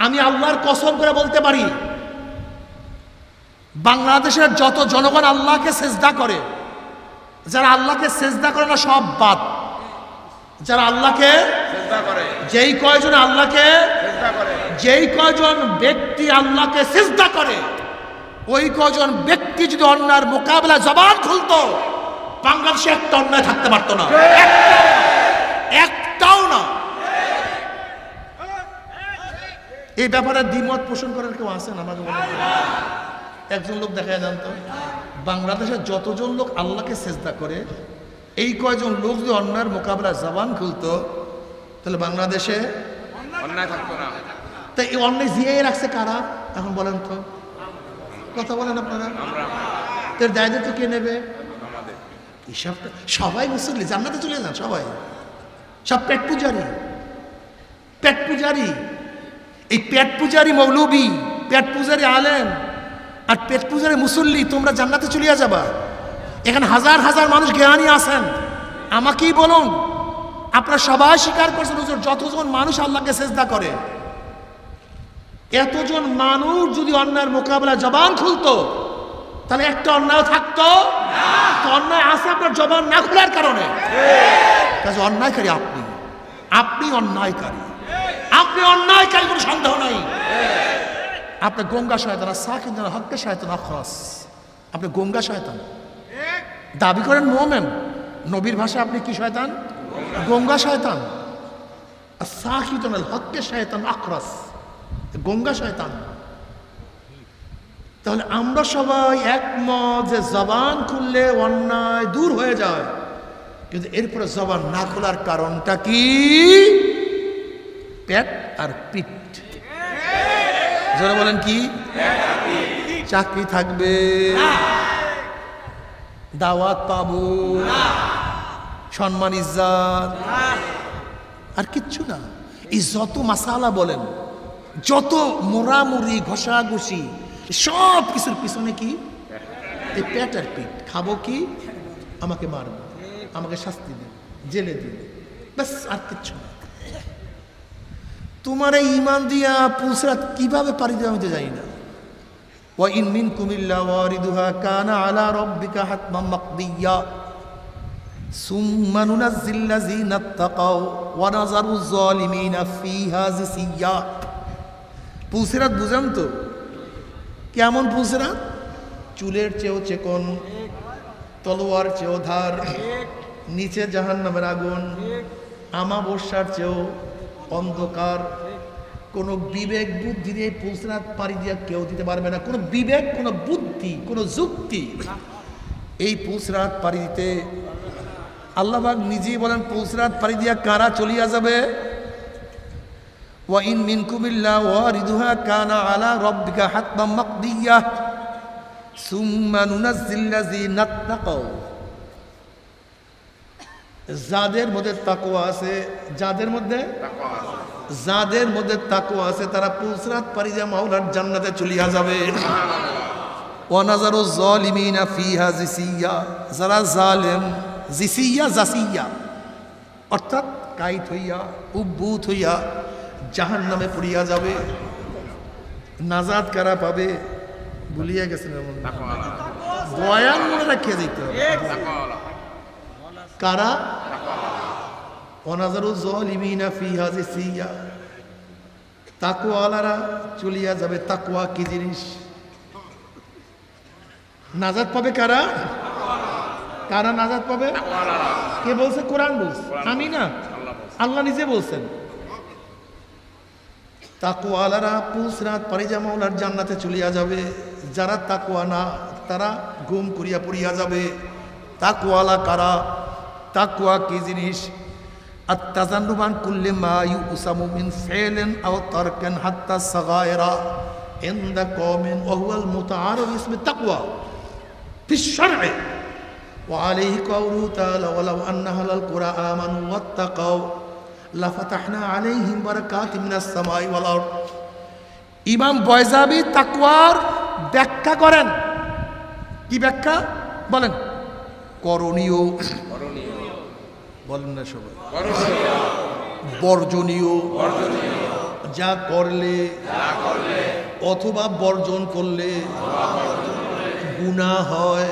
আমি আল্লাহর কসম করে বলতে পারি বাংলাদেশের যত জনগণ আল্লাহকে সেজদা করে যারা আল্লাহকে সেজদা করে না সব বাদ। যারা আল্লাহকে যেই কয়জন আল্লাহকে যেই কয়জন ব্যক্তি আল্লাহকে সিজদা করে ওই কয়জন ব্যক্তি যদি অন্যার মোকাবেলা জবান খুলতো বাংলাদেশে একটা অন্যায় থাকতে পারতো না। একটাও না। এই ব্যাপারে দ্বিমত পোষণ করার কেউ আছেন আমাকে বলেন। একজন লোক দেখা জানতো বাংলাদেশের যতজন লোক আল্লাহকে চেষ্টা করে এই কয়জন লোক যদি অন্যায়ের মোকাবেলা জবান খুলতো তাহলে বাংলাদেশে অন্যায় থাকতো না। তাই এই অন্যায় জিয়াই রাখছে কারা? এখন বলেন তো। কথা বলেন আপনারা। তোর দায়িত্ব কে নেবে? হিসাবটা সবাই মুসল্লি জান্নাতে চলে যান সবাই। সব পেট পূজারি। পেট পূজারি। এই পেট পূজারি মৌলবী, পেট পূজারি আলেম, আর পেট পূজারি মুসল্লি, তোমরা জান্নাতে চলিয়া যাবা। এখানে হাজার হাজার মানুষ জ্ঞানী আছেন। আমাকেই বলুন, আপনারা সবাই স্বীকার করছেন, হুজুর, যতজন মানুষ আল্লাহকে চেষ্টা করে, এতজন মানুষ যদি অন্যায়ের মোকাবেলা জবান খুলতো, তাহলে একটা অন্যায় থাকতো? অন্যায় আছে আপনার জবান না খোলার কারণে। অন্যায়কারী আপনি। আপনি অন্যায়কারী। আপনি অন্যায় অন্যায়কারী কোনো সন্দেহ নাই। আপনি গঙ্গা শয়তান আর সাকিন হককে শয়তান আখরাস আপনি গঙ্গা শয়তান। দাবি করেন মোমেন। নবীর ভাষায় আপনি কি শয়তান? গঙ্গা শয়তান। আর সাকিন হককে শয়তান আখরাস গঙ্গা শয়তান। তাহলে আমরা সবাই একমত যে জবান খুললে অন্যায় দূর হয়ে যায়। কিন্তু এরপরে জবান না খোলার কারণটা কি? পেট আর পিঠ। যারা বলেন কি? চাকরি থাকবে। দাওয়াত পাবো। সম্মান, ইজ্জাত। আর কিচ্ছু না। এই যত মাসালা বলেন, যত মোড়ামুড়ি, ঘষাঘষি, সব কিছুর পিছনে কি? এই পেট আর পিঠ। খাব কি? আমাকে মারবো। আমাকে শাস্তি দিন। জেলে দিন। ব্যাস, আর কিচ্ছু না। তোমার এই ইমান দিয়া পুসরাত কীভাবে পারি দেবে আমি তো জানি না। ওয়াইন মিন কুমিল্লা ওয়ারিদুহা কানা আলা রব্বিকা হাতমা মাকদিয়া। সুম্মা নুনাজ্জিল্লাযিনা তাকাও ওয়া নাযারু যালিমিনা ফিহা জিসিয়া পুসরাত বুঝাম তো? কেমন পুসরাত? চুলের চেয়েও চেকন তলোয়ার চেয়েও ধার নিচে জাহান্নামের আগুন আমাবস্যার চেয়েও অন্ধকার, কোনো বিবেক বুদ্ধি দিয়ে পুসরাত পারি দিয়ে কেউ দিতে পারবে না। কোনো বিবেক, কোনো বুদ্ধি, কোনো যুক্তি এই পুসরাত পারি দিতে। আল্লাহবাগ নিজেই বলেন পুসরাত পারি দিয়া কারা চলিয়া যাবে? ওয়াইন মিনকুমিল্লা ওয়ারিদুহা কানা আলা রব্বিকা হাতমাম মাকদিয়া। সুম্মা নুনাজ্জিল্লাযিনা তাকাও যাদের মধ্যে তাকওয়া আছে যাদের মধ্যে? যাদের মধ্যে তাকওয়া আছে তারা পুসরাত পারিজা মাওলার জান্নাতে চলিয়া যাবে। ওয়ানাজারু জালিমিনা ফিহা জিসিয়া। যারা জালেম জিসিয়া জাসিয়া অর্থাৎ কাইত হইয়া উব্বুত হইয়া জাহান নামে পড়িয়া যাবে। নাজাদ কারা পাবে? ভুলিয়া গেছেন এমন বয়ান মনে রাখিয়া দিতে হবে। কারা? অনাজারু জলিমিনা ফিহা জিসিয়া। তাকুয়ালারা চলিয়া যাবে তাকুয়া কি জিনিস? নাজাদ পাবে কারা? কারা নাজাদ পাবে? কে বলছে? কোরআন বলছে। আমি না। আল্লাহ নিজে বলছেন। তাকুয়ালারা পুস রাত পারিজা মাওলার জান্নাতে চলিয়া যাবে। যারা তাকুয়া না তারা গুম করিয়া পড়িয়া যাবে। তাকুয়ালা কারা? তাকুয়া কি জিনিস التذنب عن كل ما يؤسم من فعل أو ترك حتى الصغائر عند قوم وهو المتعارف باسم التقوى في الشرع وعليه قوله تعالى ولو أن أهل القرى آمنوا واتقوا لفتحنا عليهم بركات من السماء والأرض ইমাম বয়জাবি তাকওয়ার ব্যাখ্যা করেন কি ব্যাখ্যা বলেন করণীয় বলেন না সবাই। বর্জনীয়। যা করলে অথবা বর্জন করলে গুণা হয়।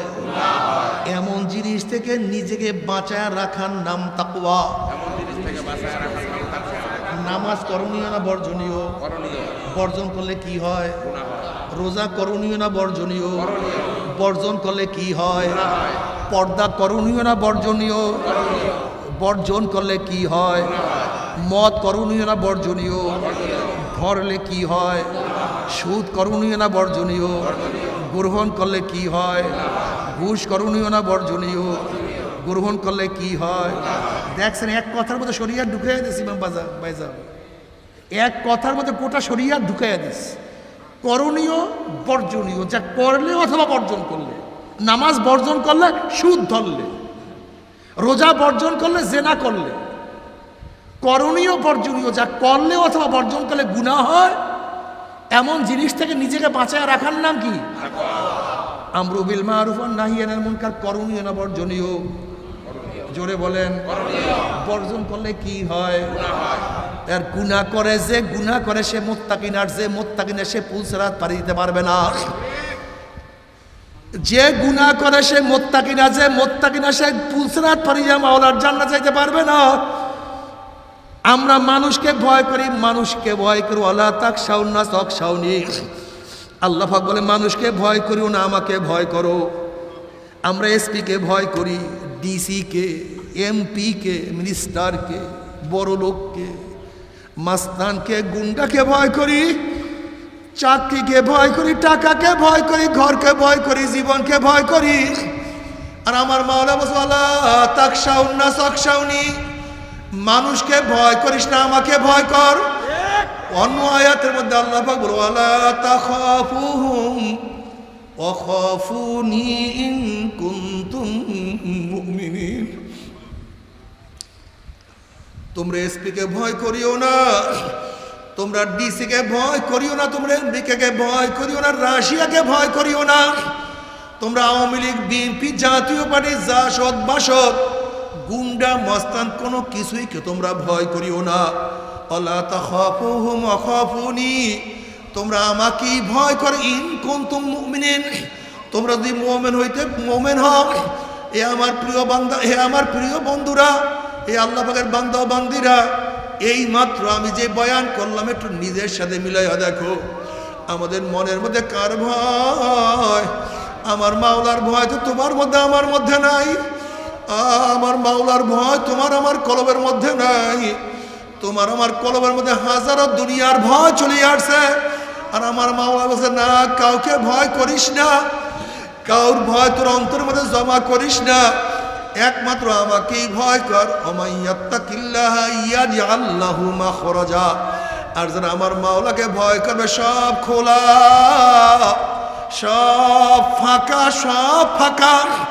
এমন জিনিস থেকে নিজেকে বাঁচায় রাখার নাম তাকুয়া। নামাজ করণীয় না বর্জনীয়? বর্জন করলে কি হয়? রোজা করণীয় না বর্জনীয়? বর্জন করলে কি হয়? পর্দা করণীয় না বর্জনীয়? বর্জন করলে কি হয়? মদ করণীয় না বর্জনীয়? ধরলে কি হয়? সুদ করণীয় না বর্জনীয়? গ্রহণ করলে কি হয়? ঘুষ করণীয় না বর্জনীয়? গ্রহণ করলে কি হয়? দেখছেন, এক কথার মধ্যে শরিয়া ঢুকাইয়া দিস ইমাম বাজা এক কথার মধ্যে গোটা শরিয়া ঢুকাইয়া দিস করণীয়, বর্জনীয়, যা করলে অথবা বর্জন করলে। নামাজ বর্জন করলে, সুদ ধরলে। রোজা বর্জন করলে, জেনা করলে। করণীয় বর্জনীয়, যা করলে অথবা বর্জন করলে গুণা হয়, এমন জিনিস থেকে নিজেকে বাঁচায় রাখার নাম কি? আমরুবিল মারুফ নাহিয়ানের মুনকার, করণীয় না বর্জনীয়? জোরে বলেন। বর্জন করলে কি হয়? আর গুণা করে যে, গুণা করে সে মোত্তাকিন, আর যে মোত্তাকিনে সে পুলসরাত পারি দিতে পারবে না। যে গুণা করে সে মোত্তাকিনা যে মোত্তাকিনা সে পুলসরাত পারি যা মাওলার জান্নাত যাইতে পারবে না। আমরা মানুষকে ভয় করি, মানুষকে ভয় করি। আল্লাহ তাক সাউন্না তক সাউনি আল্লাহ পাক বলে, মানুষকে ভয় করিও না, আমাকে ভয় করো। আমরা এসপিকে ভয় করি ডিসিকে এমপিকে মিনিস্টারকে বড় লোককে মাস্তানকে গুন্ডাকে ভয় করি। চাকরিকে ভয় করি, টাকাকে ভয় করি, ঘরকে ভয় করি, জীবনকে ভয় করি। আর আমার মাওলা বসওয়ালা তাক সাউন্না সকসাউনি মানুষকে ভয় করিস না, আমাকে ভয় কর। অন্য আয়াতের মধ্যে আল্লাহ পাক বলো আলা তাখাফুহুম ওয়াখাফুনি ইন কুনতুম মুমিনিন। তোমরা এসপিকে ভয় করিও না। তোমরা ডিসিকে ভয় করিও না, তোমরা এমডিকে ভয় করিও না, রাশিয়াকে ভয় করিও না। তোমরা আওয়ামী লীগ, বিএনপি জাতীয় পার্টি, জাসদ, বাসদ, গুন্ডা, মস্তান, কোনো কিছুই কে তোমরা ভয় করিও না। আল্লাহ তাখাফুহুম আখাফুনি তোমরা আমাকেই ভয় করে, ইন কুনতুম মুমিনিন। তোমরা যদি মুমিন হইতে মুমিন হও, এ আমার প্রিয় বান্দা হে আমার প্রিয় বন্ধুরা, এ আল্লাহ পাকের বান্দা বান্দিরা এই মাত্র আমি যে বয়ান করলাম, একটু নিজের সাথে মিলাইয়া দেখো। আমাদের মনের মধ্যে কার ভয়? আমার মাওলার ভয় তো তোমার মধ্যে, আমার মধ্যে নাই। আমার মাওলার ভয় তোমার আমার কলবের মধ্যে নাই। তোমার আমার কলবের মধ্যে হাজারো দুনিয়ার ভয় চলে আসছে। আর আমার মাওলা বলছে, না, কাউকে ভয় করিস না। কাউর ভয় তোর অন্তর মধ্যে জমা করিস না। একমাত্র আমাকেই ভয় কর। মাখরাজা। আর যারা আমার মাওলাকে ভয় করবে, সব খোলা। সব ফাঁকা সব ফাঁকা।